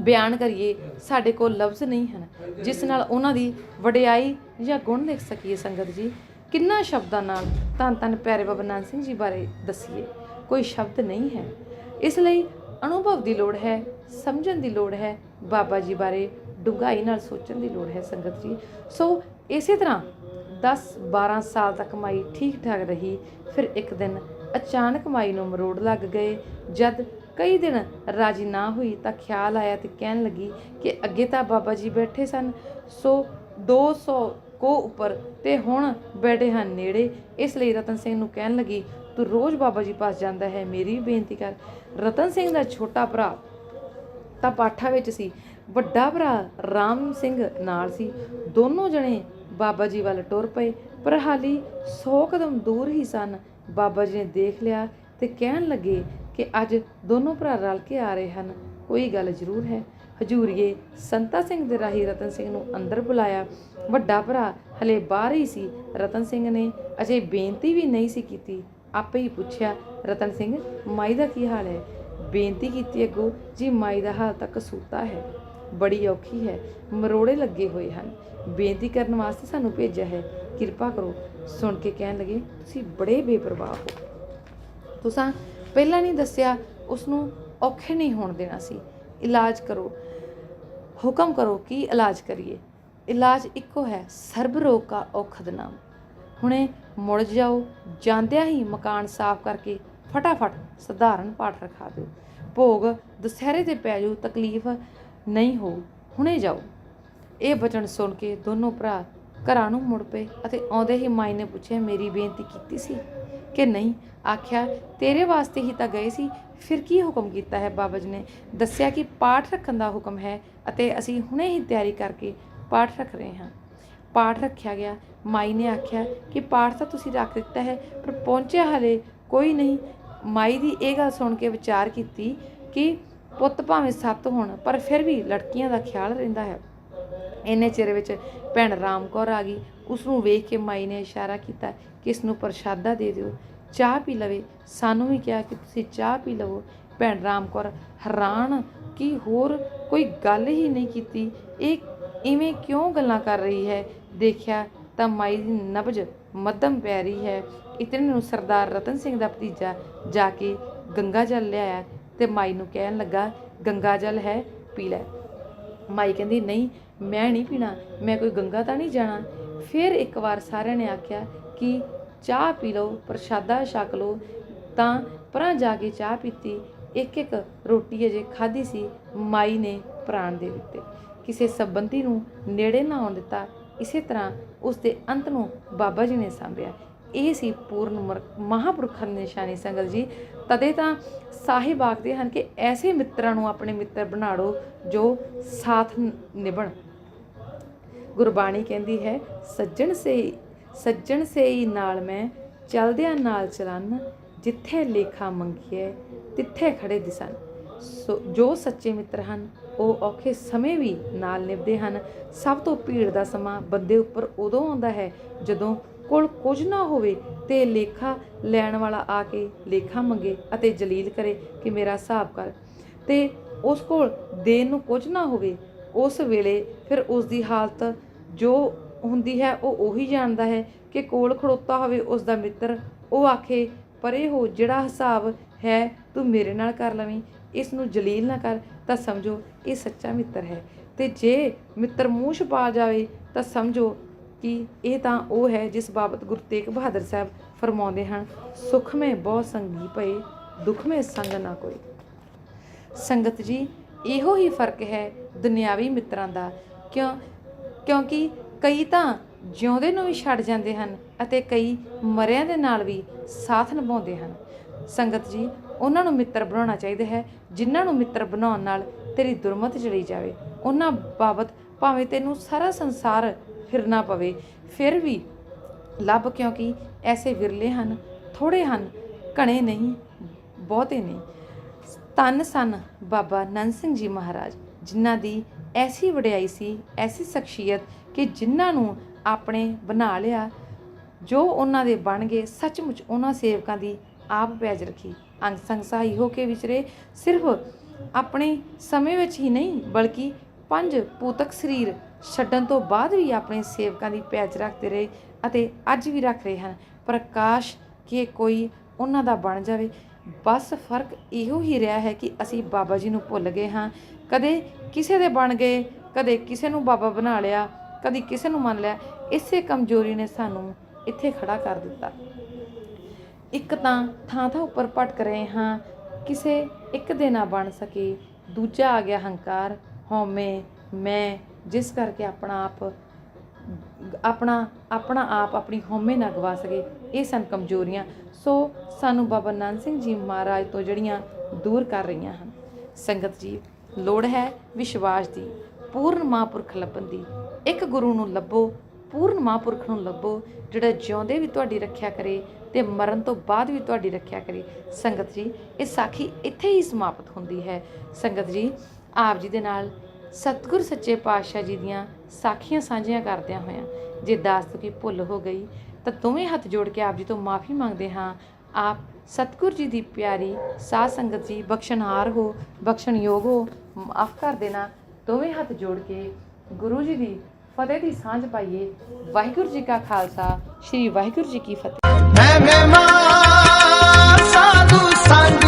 ਬਿਆਨ ਕਰੀਏ, ਸਾਡੇ ਕੋਲ ਲਫ਼ਜ਼ ਨਹੀਂ ਹਨ। ਜਿਸ ਨਾਲ ਉਹਨਾਂ ਦੀ ਵਡਿਆਈ ਜਾਂ ਗੁਣ ਦੇਖ ਸਕੀਏ ਸੰਗਤ ਜੀ। ਕਿੰਨਾ ਸ਼ਬਦਾਂ ਨਾਲ ਧੰਨ ਧੰਨ ਪਿਆਰੇ ਬਾਬਾ ਨਾਨਕ ਸਿੰਘ ਜੀ ਬਾਰੇ ਦਸੀਏ। ਕੋਈ ਸ਼ਬਦ ਨਹੀਂ ਹੈ। ਇਸ ਲਈ ਅਨੁਭਵ ਦੀ ਲੋੜ ਹੈ, ਸਮਝਣ ਦੀ ਲੋੜ ਹੈ, ਬਾਬਾ ਜੀ ਬਾਰੇ ਡੂੰਘਾਈ ਨਾਲ ਸੋਚਣ ਦੀ ਲੋੜ ਹੈ ਸੰਗਤ ਜੀ। ਸੋ ਇਸੇ ਤਰ੍ਹਾਂ 10 12 ਸਾਲ ਤੱਕ ਮਾਈ ਠੀਕ ਠਾਕ ਰਹੀ, ਫਿਰ ਇੱਕ ਦਿਨ ਅਚਾਨਕ ਮਾਈ ਨੂੰ ਮਰੋੜ ਲੱਗ ਗਏ। ਜਦ ਕਈ ਦਿਨ ਰਾਜੀ ਨਾ ਹੋਈ ਤਾਂ ਖਿਆਲ ਆਇਆ ਤੇ ਕਹਿਣ ਲੱਗੀ ਕਿ ਅੱਗੇ ਤਾਂ ਬਾਬਾ ਜੀ ਬੈਠੇ ਸਨ। ਸੋ 200 ਕੋ ਉੱਪਰ ਤੇ ਹੁਣ ਬੈਠੇ ਹਨ ਨੇੜੇ। ਇਸ ਲਈ ਰਤਨ ਸਿੰਘ ਨੂੰ ਕਹਿਣ ਲੱਗੀ ਤੂੰ ਰੋਜ਼ ਬਾਬਾ ਜੀ ਪਾਸ ਜਾਂਦਾ ਹੈ, ਮੇਰੀ ਵੀ ਬੇਨਤੀ ਕਰ। ਰਤਨ ਸਿੰਘ ਦਾ ਛੋਟਾ ਭਰਾ ਤਾਂ ਪਾਠਾ ਵਿੱਚ ਸੀ। ਵੱਡਾ ਭਰਾ ਰਾਮ ਸਿੰਘ ਨਾਲ ਸੀ। ਦੋਨੋਂ ਜਣੇ ਬਾਬਾ ਜੀ ਵੱਲ ਟੁਰ ਪਏ, ਪਰ ਹਾਲੀ 100 ਕਦਮ ਦੂਰ ਹੀ ਸਨ। ਬਾਬਾ ਜੀ ਨੇ ਦੇਖ ਲਿਆ ਤੇ ਕਹਿਣ ਲੱਗੇ ਕਿ ਅੱਜ ਦੋਨੋਂ ਭਰਾ ਰਲ ਕੇ ਆ ਰਹੇ ਹਨ। ਕੋਈ ਗੱਲ ਜ਼ਰੂਰ ਹੈ। ਹਜੂਰੀਏ, ਸੰਤਾ ਸਿੰਘ ਦੇ ਰਾਹੀ ਰਤਨ ਸਿੰਘ ਨੂੰ ਅੰਦਰ ਬੁਲਾਇਆ। ਵੱਡਾ ਭਰਾ ਹਲੇ ਬਾਹਰ ਹੀ ਸੀ। ਰਤਨ ਸਿੰਘ ਨੇ ਅਜੇ ਬੇਨਤੀ ਵੀ ਨਹੀਂ ਸੀ ਕੀਤੀ। ਆਪੇ ਹੀ ਪੁੱਛਿਆ, ਰਤਨ ਸਿੰਘ, ਮਾਈ ਦਾ ਕੀ ਹਾਲ ਹੈ? ਬੇਨਤੀ ਕੀਤੀ ਅੱਗੋਂ, ਜੀ ਮਾਈ ਦਾ ਹਾਲ ਤੱਕ ਸੂਤਾ ਹੈ, ਬੜੀ ਔਖੀ ਹੈ, ਮਰੋੜੇ ਲੱਗੇ ਹੋਏ ਹਨ। ਬੇਨਤੀ ਕਰਨ ਵਾਸਤੇ ਸਾਨੂੰ ਭੇਜਿਆ ਹੈ। ਕਿਰਪਾ ਕਰੋ, ਸੁਣ ਕੇ ਕਹਿਣ ਲੱਗੇ, ਤੁਸੀਂ ਬੜੇ ਬੇਪਰਵਾਹ ਹੋ। ਤੁਸੀਂ ਪਹਿਲਾਂ ਨਹੀਂ ਦੱਸਿਆ ਉਸ ਨੂੰ ਔਖੇ ਨਹੀਂ ਹੋਣ ਦੇਣਾ ਸੀ। ਇਲਾਜ ਕਰੋ। ਹੁਕਮ ਕਰੋ ਕੀ ਇਲਾਜ ਕਰੀਏ। ਇਲਾਜ ਇੱਕੋ ਹੈ, ਸਰਬ ਰੋਗ ਕਾ ਔਖਦ ਨਾਮ। ਹੁਣੇ ਮੁੜ ਜਾਓ, ਜਾਂਦਿਆਂ ਹੀ ਮਕਾਨ ਸਾਫ਼ ਕਰਕੇ ਫਟਾਫਟ ਸਧਾਰਨ ਪਾਠ ਰਖਾ ਦਿਓ। ਭੋਗ ਦੁਸਹਿਰੇ ਤੇ ਪੈ ਜਾਊ ਤਕਲੀਫ ਨਹੀਂ ਹੋ, ਹੁਣੇ ਜਾਓ। ਇਹ ਬਚਨ ਸੁਣ ਕੇ ਦੋਨੋਂ ਭਰਾ ਘਰਾਂ ਨੂੰ ਮੁੜ ਪਏ ਅਤੇ ਆਉਂਦੇ ਹੀ ਮਾਈ ਨੇ ਪੁੱਛਿਆ, ਮੇਰੀ ਬੇਨਤੀ ਕੀਤੀ ਸੀ? ਕਿ ਨਹੀਂ, ਆਖਿਆ, ਤੇਰੇ ਵਾਸਤੇ ਹੀ ਤਾਂ ਗਏ ਸੀ, ਫਿਰ ਕੀ ਹੁਕਮ ਕੀਤਾ ਹੈ? ਬਾਬਾ ਜੀ ਨੇ ਦੱਸਿਆ ਕਿ ਪਾਠ ਰੱਖਣ ਦਾ ਹੁਕਮ ਹੈ ਅਤੇ ਅਸੀਂ ਹੁਣੇ ਹੀ ਤਿਆਰੀ ਕਰਕੇ ਪਾਠ ਰੱਖ ਰਹੇ ਹਾਂ। ਪਾਠ ਰੱਖਿਆ ਗਿਆ ਮਾਈ ਨੇ ਆਖਿਆ ਕਿ ਪਾਠ ਤਾਂ ਤੁਸੀਂ ਰੱਖ ਦਿੱਤਾ ਹੈ, ਪਰ ਪਹੁੰਚਿਆ ਹਲੇ ਕੋਈ ਨਹੀਂ। ਮਾਈ ਦੀ ਇਹ ਗੱਲ ਸੁਣ ਕੇ ਵਿਚਾਰ ਕੀਤੀ ਕਿ ਪੁੱਤ ਭਾਵੇਂ ਸੱਤ ਹੋਣ, ਪਰ ਫਿਰ ਵੀ ਲੜਕੀਆਂ ਦਾ ਖਿਆਲ ਰਹਿੰਦਾ ਹੈ। ਇੰਨੇ ਚਿਰ ਵਿੱਚ ਭੈਣ ਰਾਮ ਕੌਰ ਆ ਗਈ। ਉਸ ਨੂੰ ਵੇਖ ਕੇ ਮਾਈ ਨੇ ਇਸ਼ਾਰਾ ਕੀਤਾ ਕਿ ਇਸ ਨੂੰ ਪ੍ਰਸ਼ਾਦਾ ਦੇ ਦਿਓ, ਚਾਹ ਪੀ ਲਵੇ। ਸਾਨੂੰ ਵੀ ਕਿਹਾ ਕਿ ਤੁਸੀਂ ਚਾਹ ਪੀ ਲਵੋ। ਭੈਣ ਰਾਮ ਕੌਰ ਹੈਰਾਨ ਕਿ ਹੋਰ ਕੋਈ ਗੱਲ ਹੀ ਨਹੀਂ ਕੀਤੀ। ਇਹ ਇਵੇਂ ਕਿਉਂ ਗੱਲਾਂ ਕਰ ਰਹੀ ਹੈ? ਦੇਖਿਆ ਤਾਂ ਮਾਈ ਦੀ ਨਬਜ ਮੱਧਮ ਪੈ ਰਹੀ ਹੈ। ਇਤਨੇ ਨੂੰ ਸਰਦਾਰ ਰਤਨ ਸਿੰਘ ਦਾ ਭਤੀਜਾ ਜਾ ਕੇ ਗੰਗਾ ਜਲ ਲਿਆਇਆ ਤੇ ਮਾਈ ਨੂੰ ਕਹਿਣ ਲੱਗਾ, ਗੰਗਾ ਜਲ ਹੈ, ਪੀ ਲੈ। ਮਾਈ ਕਹਿੰਦੀ, ਨਹੀਂ, ਮੈਂ ਨਹੀਂ ਪੀਣਾ, ਮੈਂ ਕੋਈ ਗੰਗਾ ਤਾਂ ਨਹੀਂ ਜਾਣਾ। ਫਿਰ ਇੱਕ ਵਾਰ ਸਾਰਿਆਂ ਨੇ ਆਖਿਆ ਕਿ ਚਾਹ ਪੀ ਲਓ, ਪ੍ਰਸ਼ਾਦਾ ਛਕ ਲਓ। ਤਾਂ ਪਰਾਂ ਜਾ ਕੇ ਚਾਹ ਪੀਤੀ। ਇੱਕ ਇੱਕ ਰੋਟੀ ਅਜੇ ਖਾਧੀ ਸੀ, ਮਾਈ ਨੇ ਪ੍ਰਾਣ ਦੇ ਦਿੱਤੇ। ਕਿਸੇ ਸੰਬੰਧੀ ਨੂੰ ਨੇੜੇ ਨਾ ਆਉਣ ਦਿੱਤਾ। ਇਸੇ ਤਰ੍ਹਾਂ ਉਸ ਦੇ ਅੰਤ ਨੂੰ ਬਾਬਾ ਜੀ ਨੇ ਸਾਂਭਿਆ। ਇਹ ਸੀ ਪੂਰਨ ਮੁਰ- ਮਹਾਂਪੁਰਖਾਂ ਦੀ ਨਿਸ਼ਾਨੀ ਸੰਗਤ ਜੀ। ਤਦੇ ਤਾਂ ਸਾਹਿਬ ਆਖਦੇ ਹਨ ਕਿ ਐਸੇ ਮਿੱਤਰਾਂ ਨੂੰ ਆਪਣੇ ਮਿੱਤਰ ਬਣਾੜੋ ਜੋ ਸਾਥ ਨਿਭਣ। ਗੁਰਬਾਣੀ ਕਹਿੰਦੀ ਹੈ, ਸੱਜਣ ਸੇ ਸੱਜਣ ਸੇ ਨਾਲ ਮੈਂ ਚਲਦਿਆਂ ਨਾਲ ਚਲਨ, ਜਿੱਥੇ ਲੇਖਾ ਮੰਗੀਏ ਤਿੱਥੇ ਖੜੇ ਦਿਸਨ। ਸੋ, ਜੋ ਸੱਚੇ ਮਿੱਤਰ ਹਨ ਉਹ ਔਖੇ ਸਮੇਂ ਵੀ ਨਾਲ ਨਿਭਦੇ ਹਨ। ਸਭ ਤੋਂ ਭੀੜ ਦਾ ਸਮਾਂ ਬੰਦੇ ਉੱਪਰ ਉਦੋਂ ਆਉਂਦਾ ਹੈ ਜਦੋਂ ਕੋਲ ਕੁਝ ਨਾ ਹੋਵੇ ਤੇ ਲੇਖਾ ਲੈਣ ਵਾਲਾ ਆ ਕੇ ਲੇਖਾ ਮੰਗੇ ਅਤੇ ਜਲੀਲ ਕਰੇ ਕਿ ਮੇਰਾ ਹਿਸਾਬ ਕਰ। ਤੇ ਉਸ ਕੋਲ ਦੇਣ ਨੂੰ ਕੁਝ ਨਾ ਹੋਵੇ, ਉਸ ਵੇਲੇ ਫਿਰ ਉਸ ਦੀ ਹਾਲਤ ਜੋ ਹੁੰਦੀ ਹੈ ਉਹ ਉਹੀ ਜਾਣਦਾ ਹੈ ਕਿ ਕੋਲ ਖੜੋਤਾ ਹੋਵੇ ਉਸ ਦਾ ਮਿੱਤਰ। ਉਹ ਆਖੇ, ਪਰੇ ਹੋ, ਜਿਹੜਾ ਹਿਸਾਬ ਹੈ ਤੂੰ ਮੇਰੇ ਨਾਲ ਕਰ ਲਵੀਂ, ਇਸ ਨੂੰ ਜਲੀਲ ਨਾ ਕਰ। ਤਾਂ ਸਮਝੋ ਇਹ ਸੱਚਾ ਮਿੱਤਰ ਹੈ। ਤੇ ਜੇ ਮਿੱਤਰ ਮੂੰਹ ਛਪਾ ਜਾਵੇ, ਤਾਂ ਸਮਝੋ ਕਿ ਇਹ ਤਾਂ ਉਹ ਹੈ ਜਿਸ ਬਾਬਤ ਗੁਰੂ ਤੇਗ ਬਹਾਦਰ ਸਾਹਿਬ ਫਰਮਾਉਂਦੇ ਹਨ, ਸੁਖ ਮੇ ਬਹੁ ਸੰਗੀ ਪਏ ਦੁੱਖ ਮੇ ਸੰਗ ਨਾ ਕੋਈ। ਸੰਗਤ ਜੀ, ਇਹੋ ਹੀ ਫ਼ਰਕ ਹੈ ਦੁਨਿਆਵੀ ਮਿੱਤਰਾਂ ਦਾ। ਕਿਉਂ? ਕਿਉਂਕਿ ਕਈ ਤਾਂ ਜਿਉਂਦੇ ਨੂੰ ਵੀ ਛੱਡ ਜਾਂਦੇ ਹਨ ਅਤੇ ਕਈ ਮਰਿਆਂ ਦੇ ਨਾਲ ਵੀ ਸਾਥ ਨਿਭਾਉਂਦੇ ਹਨ। ਸੰਗਤ ਜੀ ਉਹਨਾਂ ਨੂੰ ਮਿੱਤਰ ਬਣਾਉਣਾ ਚਾਹੀਦਾ ਹੈ, ਜਿਨ੍ਹਾਂ ਨੂੰ ਮਿੱਤਰ ਬਣਾਉਣ ਨਾਲ ਤੇਰੀ ਦੁਰਮਤ ਚੜੀ ਜਾਵੇ। ਉਹਨਾਂ ਬਾਬਤ ਭਾਵੇਂ ਤੈਨੂੰ ਸਾਰਾ ਸੰਸਾਰ ਫਿਰਨਾ ਪਵੇ, ਫਿਰ ਵੀ ਲੱਭ ਕਿਉਂਕਿ ਐਸੇ ਵਿਰਲੇ ਹਨ ਥੋੜੇ ਹਨ, ਘਣੇ ਨਹੀਂ, ਬਹੁਤੇ ਨਹੀਂ। ਤਨ ਸਨ ਬਾਬਾ ਨੰਦ ਸਿੰਘ ਜੀ ਮਹਾਰਾਜ, ਜਿਨ੍ਹਾਂ ਦੀ ਐਸੀ ਵਡਿਆਈ ਸੀ, ਐਸੀ ਸ਼ਖਸੀਅਤ ਕਿ ਜਿਨ੍ਹਾਂ ਨੂੰ ਆਪਣੇ ਬਣਾ ਲਿਆ, ਜੋ ਉਹਨਾਂ ਦੇ ਬਣ ਗਏ, ਸੱਚਮੁੱਚ ਉਹਨਾਂ ਸੇਵਕਾਂ ਦੀ ਆਪ ਪੈਜ ਰੱਖੀ। ਅੰਗ ਸੰਗ ਸਹਾਈ ਹੋ ਕੇ ਵਿਚਰੇ ਸਿਰਫ ਆਪਣੇ ਸਮੇਂ ਵਿੱਚ ਹੀ ਨਹੀਂ, ਬਲਕਿ ਪੰਜ ਪੂਤਕ ਸਰੀਰ ਛੱਡਣ ਤੋਂ ਬਾਅਦ ਵੀ ਆਪਣੇ ਸੇਵਕਾਂ ਦੀ ਪੈਜ ਰੱਖਦੇ ਰਹੇ ਅਤੇ ਅੱਜ ਵੀ ਰੱਖ ਰਹੇ ਹਨ। ਪ੍ਰਕਾਸ਼ ਕਿ ਕੋਈ ਉਹਨਾਂ ਦਾ ਬਣ ਜਾਵੇ। ਬਸ ਫ਼ਰਕ ਇਹੋ ਹੀ ਰਿਹਾ ਹੈ ਕਿ ਅਸੀਂ ਬਾਬਾ ਜੀ ਨੂੰ ਭੁੱਲ ਗਏ ਹਾਂ। ਕਦੇ ਕਿਸੇ ਦੇ ਬਣ ਗਏ, ਕਦੇ ਕਿਸੇ ਨੂੰ ਬਾਬਾ ਬਣਾ ਲਿਆ, ਕਦੀ ਕਿਸੇ ਨੂੰ ਮੰਨ ਲਿਆ। ਇਸੇ ਕਮਜ਼ੋਰੀ ਨੇ ਸਾਨੂੰ ਇੱਥੇ ਖੜਾ ਕਰ ਦਿੱਤਾ। ਇੱਕ ਤਾਂ ਥਾਂ ਥਾਂ ਉੱਪਰ ਭਟਕ ਰਹੇ ਹਾਂ, ਕਿਸੇ ਇੱਕ ਦੇ ਨਾ ਬਣ ਸਕੇ। ਦੂਜਾ ਆ ਗਿਆ ਹੰਕਾਰ ਹਉਮੈ ਮੈਂ ਜਿਸ ਕਰਕੇ ਆਪਣਾ ਆਪ, ਆਪਣਾ ਆਪਣਾ ਆਪ ਆਪਣੀ ਹਉਮੈ ਨਾ ਗਵਾ ਸਕੇ। ਇਹ ਸਨ ਕਮਜ਼ੋਰੀਆਂ। ਸੋ ਸਾਨੂੰ ਬਾਬਾ ਨਾਨਕ ਸਿੰਘ ਜੀ ਮਹਾਰਾਜ ਤੋਂ ਜਿਹੜੀਆਂ ਦੂਰ ਕਰ ਰਹੀਆਂ ਹਨ। ਸੰਗਤ ਜੀ, ਲੋੜ ਹੈ ਵਿਸ਼ਵਾਸ ਦੀ, ਪੂਰਨ ਮਹਾਂਪੁਰਖ ਲੱਭਣ ਦੀ। ਇੱਕ ਗੁਰੂ ਨੂੰ ਲੱਭੋ, ਪੂਰਨ ਮਹਾਂਪੁਰਖ ਨੂੰ ਲੱਭੋ, ਜਿਹੜਾ ਜਿਉਂਦੇ ਵੀ ਤੁਹਾਡੀ ਰੱਖਿਆ ਕਰੇ ਤੇ ਮਰਨ ਤੋਂ ਬਾਅਦ ਵੀ ਤੁਹਾਡੀ ਰੱਖਿਆ ਕਰੇ। ਸੰਗਤ ਜੀ, ਇਹ ਸਾਖੀ ਇੱਥੇ ਹੀ ਸਮਾਪਤ ਹੁੰਦੀ ਹੈ। ਸੰਗਤ ਜੀ, ਆਪ ਜੀ ਦੇ ਨਾਲ ਸਤਿਗੁਰ ਸੱਚੇ ਪਾਤਸ਼ਾਹ ਜੀ ਦੀਆਂ ਸਾਖੀਆਂ ਸਾਂਝੀਆਂ ਕਰਦਿਆਂ ਹੋਇਆਂ ਜੇ ਦਾਸ ਤੋਂ ਕੀ ਭੁੱਲ ਹੋ ਗਈ, ਤਾਂ ਦੋਵੇਂ ਹੱਥ ਜੋੜ ਕੇ ਆਪ ਜੀ ਤੋਂ ਮਾਫੀ ਮੰਗਦੇ ਹਾਂ। ਆਪ ਸਤਿਗੁਰ ਜੀ ਦੀ ਪਿਆਰੀ ਸਾਧ ਸੰਗਤ ਜੀ, ਬਖਸ਼ਣਹਾਰ ਹੋ, ਬਖਸ਼ਣਯੋਗ ਹੋ, ਮਾਫ ਕਰ ਦੇਣਾ। ਦੋਵੇਂ ਹੱਥ ਜੋੜ ਕੇ ਗੁਰੂ ਜੀ ਦੀ ਫਤਿਹ ਦੀ ਸਾਂਝ ਪਾਈਏ। ਵਾਹਿਗੁਰੂ ਜੀ ਕਾ ਖਾਲਸਾ, ਸ੍ਰੀ ਵਾਹਿਗੁਰੂ ਜੀ ਕੀ ਫਤਿਹ। ਮੈਂ ਮਹਿਮਾ ਸਾਧੂ ਸੰਗ